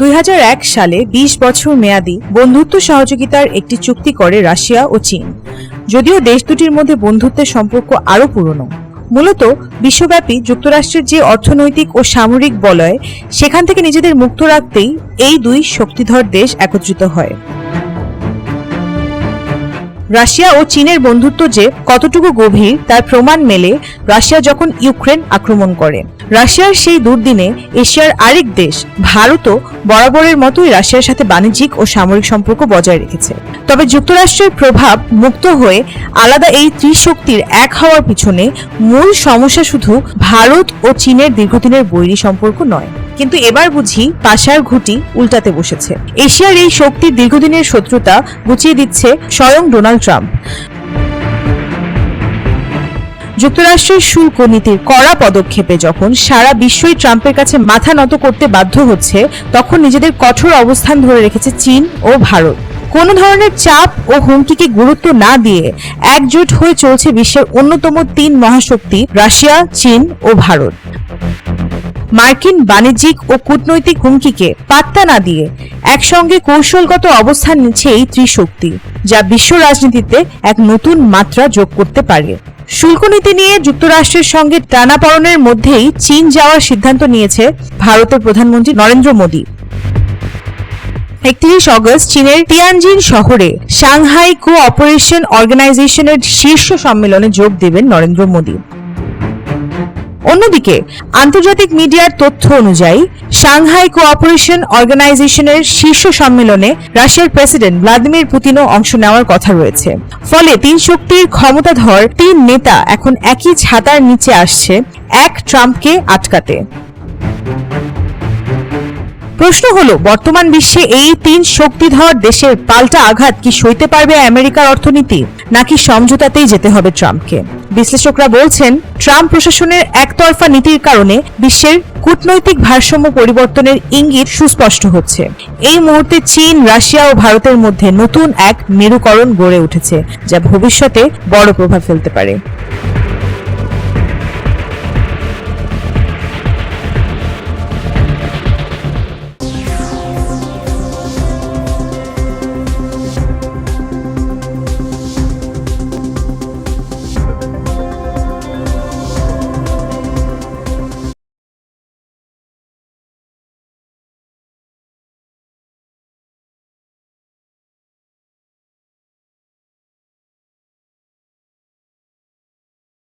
দুই হাজার এক সালে ২০ বছর মেয়াদী বন্ধুত্ব সহযোগিতার একটি চুক্তি করে রাশিয়া ও চীন। যদিও দেশ দুটির মধ্যে বন্ধুত্বের সম্পর্ক আরও পুরনো। মূলত বিশ্বব্যাপী যুক্তরাষ্ট্রের যে অর্থনৈতিক ও সামরিক বলয়, সেখান থেকে নিজেদের মুক্ত রাখতেই এই দুই শক্তিধর দেশ একত্রিত হয়। রাশিয়া ও চীনের বন্ধুত্ব যে কতটুকু গভীর, তার প্রমাণ মেলে রাশিয়া যখন ইউক্রেন আক্রমণ করে। রাশিয়ার সেই দুর্দিনে এশিয়ার আরেক দেশ, ভারতও বরাবরের মতোই রাশিয়ার সাথে বাণিজ্যিক ও সামরিক সম্পর্ক বজায় রেখেছে। তবে যুক্তরাষ্ট্রের প্রভাব মুক্ত হয়ে আলাদা এই ত্রিশক্তির এক হওয়ার পিছনে মূল সমস্যা শুধু ভারত ও চীনের দীর্ঘদিনের বৈরী সম্পর্ক নয়। কিন্তু এবার বুঝি পাশার ঘুটি উল্টাতে বসেছে। এশিয়ার এই শক্তির দীর্ঘদিনের শত্রুতা গুছিয়ে দিচ্ছে স্বয়ং ডোনাল্ড ট্রাম্প। যুক্তরাষ্ট্রের শুল্ক নীতির কড়া পদক্ষেপে যখন সারা বিশ্বই ট্রাম্পের কাছে মাথা নত করতে বাধ্য হচ্ছে, তখন নিজেদের কঠোর অবস্থান ধরে রেখেছে চীন ও ভারত। কোনো ধরনের চাপ ও হুমকিকে গুরুত্ব না দিয়ে একজোট হয়ে চলছে বিশ্বের অন্যতম তিন মহাশক্তি, রাশিয়া, চীন ও ভারত। মার্কিন বাণিজ্যিক ও কূটনৈতিক হুমকিকে পাত্তা না দিয়ে একসঙ্গে কৌশলগত অবস্থান নিচ্ছে এই ত্রিশক্তি। যা বিশ্ব রাজনীতিতে এক নতুন মাত্রা যোগ করতে পারে। শুল্ক নীতি নিয়ে যুক্তরাষ্ট্রের সঙ্গে টানাপড়নের মধ্যেই চীন যাওয়ার সিদ্ধান্ত নিয়েছে ভারতের প্রধানমন্ত্রী নরেন্দ্র মোদী। একত্রিশ অগস্ট চীনের তিয়ানজিন শহরে সাংহাই কোঅপারেশন অর্গানাইজেশনের শীর্ষ সম্মেলনে যোগ দেবেন নরেন্দ্র মোদী। অন্যদিকে, আন্তর্জাতিক মিডিয়ার তথ্য অনুযায়ী, সাংহাই কোঅপারেশন অর্গানাইজেশনের শীর্ষ সম্মেলনে রাশিয়ার প্রেসিডেন্ট ভ্লাদিমির পুতিনও অংশ নেওয়ার কথা রয়েছে। ফলে তিন শক্তির ক্ষমতাধর তিন নেতা এখন একই ছাতার নিচে আসছে, এক ট্রাম্পকে আটকাতে। প্রশ্ন হলো, বর্তমান বিশ্বে এই তিন শক্তিধর দেশের পাল্টা আঘাত কি সইতে পারবে আমেরিকার অর্থনীতি? নাকি সমঝোতাতেই যেতে হবে ট্রাম্পকে? বিশ্লেষকরা বলছেন, ট্রাম্প প্রশাসনের একতরফা নীতির কারণে বিশ্বের কূটনৈতিক ভারসাম্য পরিবর্তনের ইঙ্গিত সুস্পষ্ট হচ্ছে। এই মুহূর্তে চীন, রাশিয়া ও ভারতের মধ্যে নতুন এক মেরুকরণ গড়ে উঠেছে, যা ভবিষ্যতে বড় প্রভাব ফেলতে পারে।